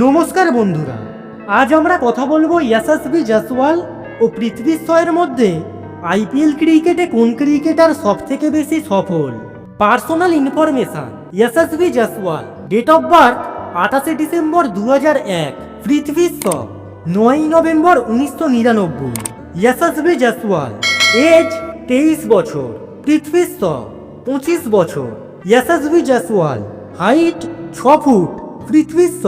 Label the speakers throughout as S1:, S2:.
S1: নমস্কার বন্ধুরা, আজ আমরা কথা বলব ইয়াশাসবি জয়সওয়াল ও পৃথ্বী শয়ের মধ্যে আইপিএল ক্রিকেটে কোন ক্রিকেটার সব থেকে বেশি সফল? Personal information Yashasvi Jaiswal, date of birth আঠাশে ডিসেম্বর দু হাজার এক পৃথ্বী শ নয়ই নভেম্বর উনিশশো নিরানব্বই। ইয়াশাসবি জয়সওয়াল, এজ তেইশ বছর পৃথ্বী শ পঁচিশ বছর। ইয়াশাসবি জয়সওয়াল, হাইট ছ ফুট পৃথ্বী শ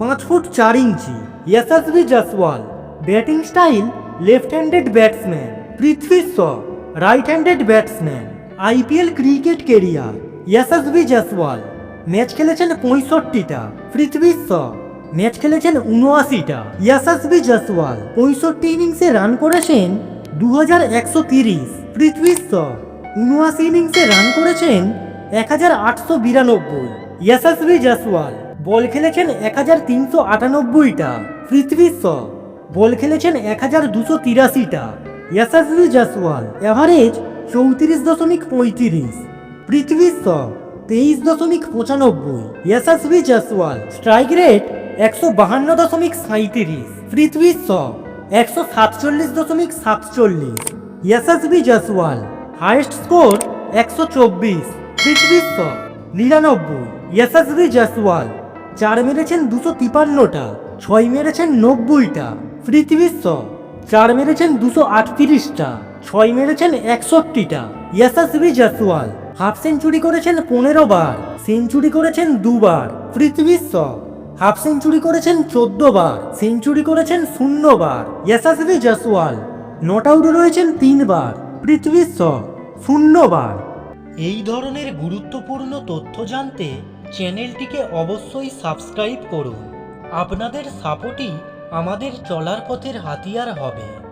S1: পাঁচ ফুট চার inch. Yashasvi Jaiswal batting style left handed batsman. Prithvi Shaw right handed batsman. IPL cricket career. Yashasvi Jaiswal. Match খেলেছেন পঁয়ষট্টিটা। পৃথ্বী শ ম্যাচ খেলেছেন উনআশিটা। ইয়াশাসবি জয়সওয়াল, পঁয়ষট্টি ইনিংসে রান করেছেন দু হাজার একশো তিরিশ। পৃথ্বী শ উনআশি ইনিংসে রান করেছেন এক হাজার আটশো বিরানব্বই। ইয়াশাসবি জয়সওয়াল বল খেলেছেন এক হাজার তিনশো আটানব্বইটা, পৃথ্বী শ। বল খেলেছেন এক হাজার দুশো তিরাশিটা ইয়াশাসবি জাসওয়াল অ্যাভারেজ চৌত্রিশ দশমিক পঁয়ত্রিশ, পৃথ্বী শ, তেইশ দশমিক পঁচানব্বই ইয়াশাসবি জাসওয়াল স্ট্রাইক রেট একশো বাহান্ন দশমিক সাঁত্রিশ পৃথ্বী শ, একশো সাতচল্লিশ দশমিক সাতচল্লিশ ইয়াশাসবি জয়সওয়াল হাইয়েস্ট স্কোর একশো চব্বিশ, পৃথ্বী শ, নিরানব্বই ইয়াশাসবি জয়সওয়াল চার মেরেছেন দুশো তিপান্নটা, ছয় মেরেছেন নব্বইটা, পৃথিবীর শ চার মেরেছেন দুশো আটত্রিশটা, ছয় মেরেছেন একষট্টিটা। ইয়াশাসবি জাসওয়াল, হাফ সেঞ্চুরি করেছেন পনেরো বার সেঞ্চুরি করেছেন দুবার, পৃথিবীর শ হাফ সেঞ্চুরি করেছেন চোদ্দ বার সেঞ্চুরি করেছেন শূন্য বার ইয়াশাসবি জয়সওয়াল নট আউট রয়েছেন তিনবার, পৃথিবীর শ শূন্য বার এই ধরনের গুরুত্বপূর্ণ তথ্য জানতে চ্যানেলটিকে অবশ্যই সাবস্ক্রাইব করুন। আপনাদের সাপোর্টই আমাদের চলার পথের হাতিয়ার হবে।